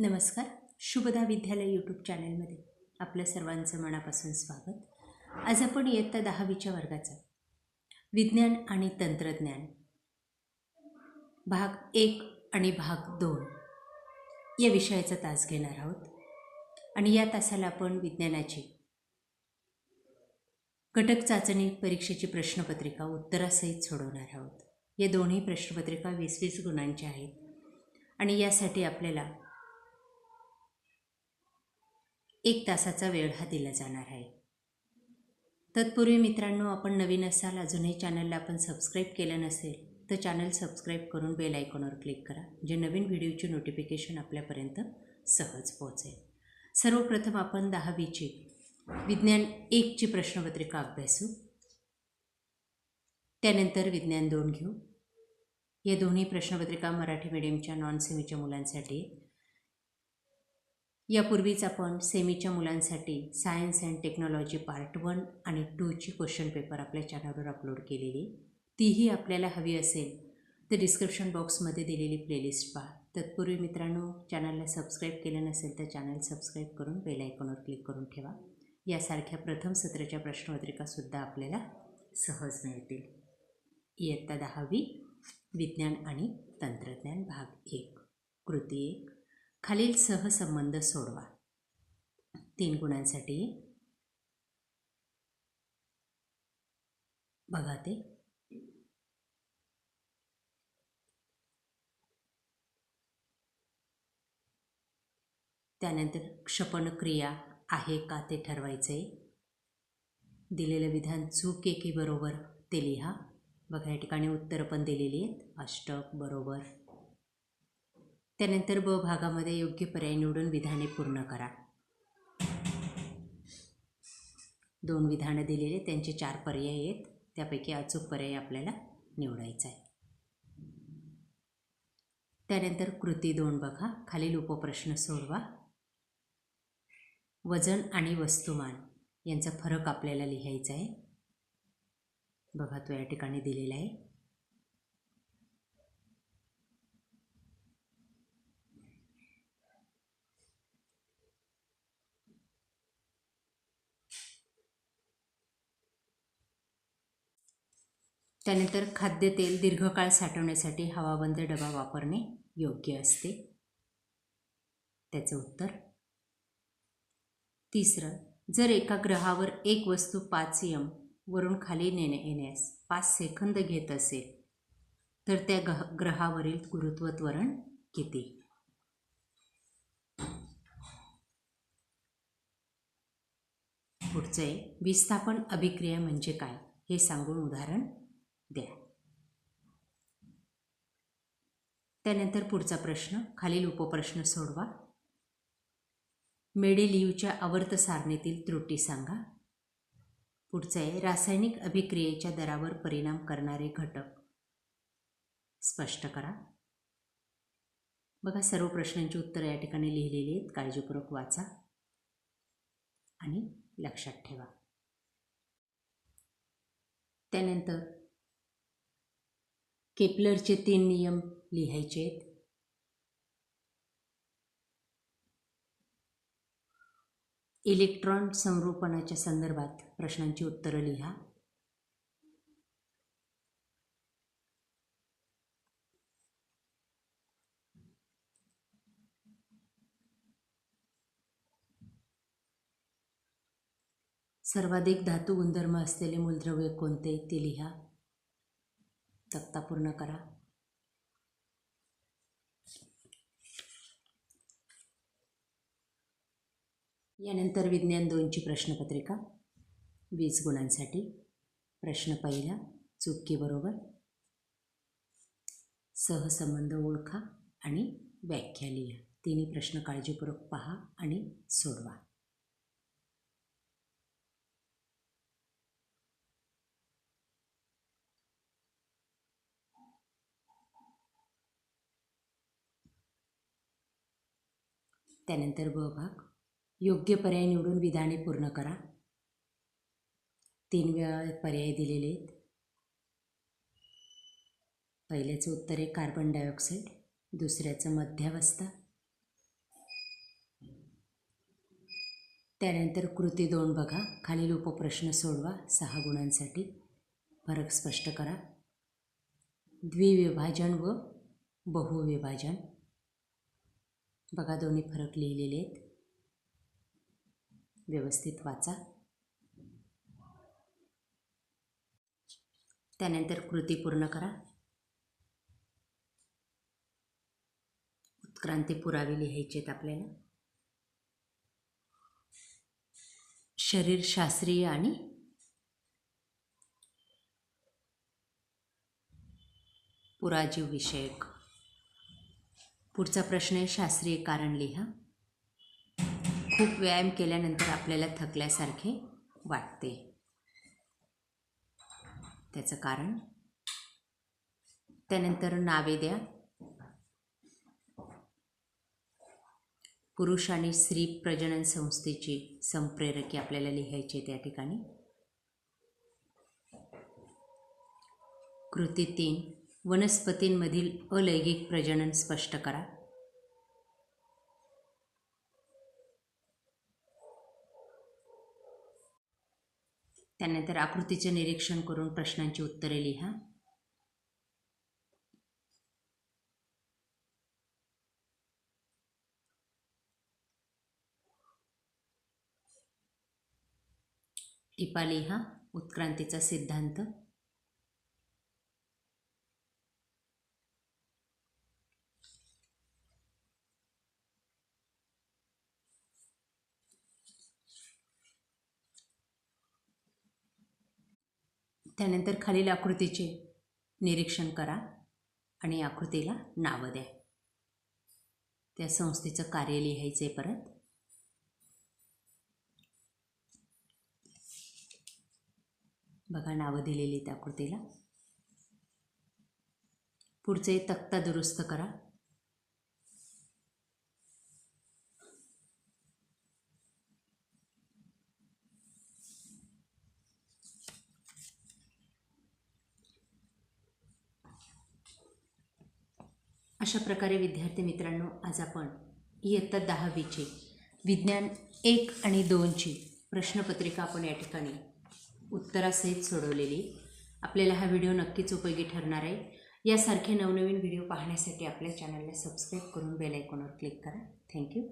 नमस्कार. शुभदा विद्यालय यूट्यूब चॅनलमध्ये आपलं सर्वांचं मनापासून स्वागत. आज आपण इयत्ता दहावीच्या वर्गाचा विज्ञान आणि तंत्रज्ञान भाग एक आणि भाग दोन या विषयाचा तास घेणार आहोत. आणि या तासाला आपण विज्ञानाची घटक चाचणी परीक्षेची प्रश्नपत्रिका उत्तरासहित सोडवणार आहोत. या दोन्ही प्रश्नपत्रिका वीस वीस गुणांच्या आहेत. आणि यासाठी आपल्याला एक तासाचा वेळ हा दिला जाणार आहे. तत्पूर्वी मित्रांनो आपण नवीन असाल अजूनही चॅनलला आपण सबस्क्राईब केलं नसेल तर चॅनल सबस्क्राईब करून बेल आयकॉनवर क्लिक करा जे नवीन व्हिडिओची नोटिफिकेशन आपल्यापर्यंत सहज पोहोचेल. सर्वप्रथम आपण दहावीची विज्ञान एकची प्रश्नपत्रिका अभ्यासू. त्यानंतर विज्ञान दोन घेऊ. या दोन्ही प्रश्नपत्रिका मराठी मीडियमच्या नॉन सेमीच्या मुलांसाठी आहे यापूर्वीच आपण सेमीच्या मुलांसाठी science and technology part one आणि टूची क्वेश्चन पेपर आपल्या चॅनलवर अपलोड केलेली. तीही आपल्याला हवी असेल तर डिस्क्रिप्शन बॉक्समध्ये दिलेली प्लेलिस्ट पहा. तत्पूर्वी मित्रांनो चॅनलला सबस्क्राईब केलं नसेल तर चॅनल सबस्क्राईब करून बेल आयकॉनवर क्लिक करून ठेवा. यासारख्या प्रथम सत्राच्या प्रश्नपत्रिकासुद्धा आपल्याला सहज मिळतील. इयत्ता दहावी विज्ञान आणि तंत्रज्ञान भाग एक. कृती एक. खालील सहसंबंध सोडवा. तीन गुणांसाठी. बघा ते. त्यानंतर क्षपणक्रिया आहे का ते ठरवायचे? दिलेलं विधान चूक की बरोबर ते लिहा. बघा या ठिकाणी उत्तरं पण दिलेली आहेत. अष्टक बरोबर. त्यानंतर ब भागामध्ये योग्य पर्याय निवडून विधाने पूर्ण करा. दोन विधानं दिलेले त्यांचे चार पर्याय आहेत. त्यापैकी अचूक पर्याय आपल्याला निवडायचा आहे. त्यानंतर कृती दोन बघा. खालील उपप्रश्न सोडवा. वजन आणि वस्तुमान यांचा फरक आपल्याला लिहायचा आहे. बघा तो या ठिकाणी दिलेला आहे. त्यानंतर खाद्यतेल दीर्घकाळ साठवण्यासाठी हवाबंद डबा वापरणे योग्य असते. त्याचं उत्तर. तिसरं जर एका ग्रहावर एक वस्तू पाच यम वरून खाली नेणे येण्यास पाच सेकंद घेत असेल तर त्या ग्रह ग्रहावरील गुरुत्व त्वरण किती? पुढचं आहे विस्थापन अभिक्रिया म्हणजे काय? हे सांगून उदाहरण द्या त्यानंतर पुढचा प्रश्न खालील उपप्रश्न सोडवा. मेडेलिव्हच्या आवर्त सारणीतील त्रुटी सांगा. पुढचं आहे रासायनिक अभिक्रियेच्या दरावर परिणाम करणारे घटक. स्पष्ट करा. बघा सर्व प्रश्नांची उत्तरं या ठिकाणी लिहिलेली आहेत. काळजीपूर्वक वाचा. आणि लक्षात ठेवा. त्यानंतर केपलरचे तीन नियम लिहायचे आहेत. इलेक्ट्रॉन संरूपणाच्या संदर्भात प्रश्नांची उत्तरं लिहा. सर्वाधिक धातू गुणधर्म असलेले मूलद्रव्य कोणते ते लिहा. तक्ता पूर्ण करा. यानंतर विज्ञान दोनची प्रश्नपत्रिका. वीस गुणांसाठी. प्रश्न पहिला चुकी बरोबर. सहसंबंध ओळखा आणि व्याख्या लिहा. तिन्ही प्रश्न काळजीपूर्वक पहा आणि सोडवा. त्यानंतर ब भाग. योग्य पर्याय निवडून विधाने पूर्ण करा. तीन वेळा पर्याय दिलेले आहेत. पहिल्याचं उत्तर आहे कार्बन डायऑक्साईड दुसऱ्याचं मध्यावस्था. त्यानंतर कृती दोन बघा. खालील उपप्रश्न सोडवा. सहा गुणांसाठी. फरक स्पष्ट करा. द्विविभाजन व बहुविभाजन. बघा दोन्ही फरक लिहिलेले आहेत व्यवस्थित वाचा. त्यानंतर कृती पूर्ण करा. उत्क्रांती पुरावे लिहायचे आहेत आपल्याला शरीरशास्त्रीय आणि पुराजीव विषयक. पुढचा प्रश्न आहे शास्त्रीय कारण लिहा. खूप व्यायाम केल्यानंतर आपल्याला थकल्यासारखे वाटते. त्याचं कारण? त्यानंतर नावे द्या. पुरुष आणि स्त्री प्रजनन संस्थेची संप्रेरके आपल्याला लिहायची त्या ठिकाणी. कृती तीन. वनस्पतींमधील अलैंगिक प्रजनन स्पष्ट करा. त्यानंतर आकृतीचे निरीक्षण करून प्रश्नांची उत्तरे लिहा. टिपा लिहा उत्क्रांतीचा सिद्धांत. त्यानंतर खालील आकृतीचे निरीक्षण करा आणि आकृतीला नावं द्या. त्या संस्थेचं कार्य लिहायचं आहे परत. बघा नावं दिलेली त्या आकृतीला. पुढचे तक्ता दुरुस्त करा. अशा प्रकारे विद्यार्थी मित्रांनो आज आपण इयत्ता दहावीचे विज्ञान एक आणि दोनची प्रश्नपत्रिका आपण या ठिकाणी उत्तरासहित सोडवलेली. आपल्याला हा व्हिडिओ नक्कीच उपयोगी ठरणार आहे. यासारखे नवनवीन व्हिडिओ पाहण्यासाठी आपल्या चॅनलला सबस्क्राईब करून बेल आयकॉनवर क्लिक करा. थँक्यू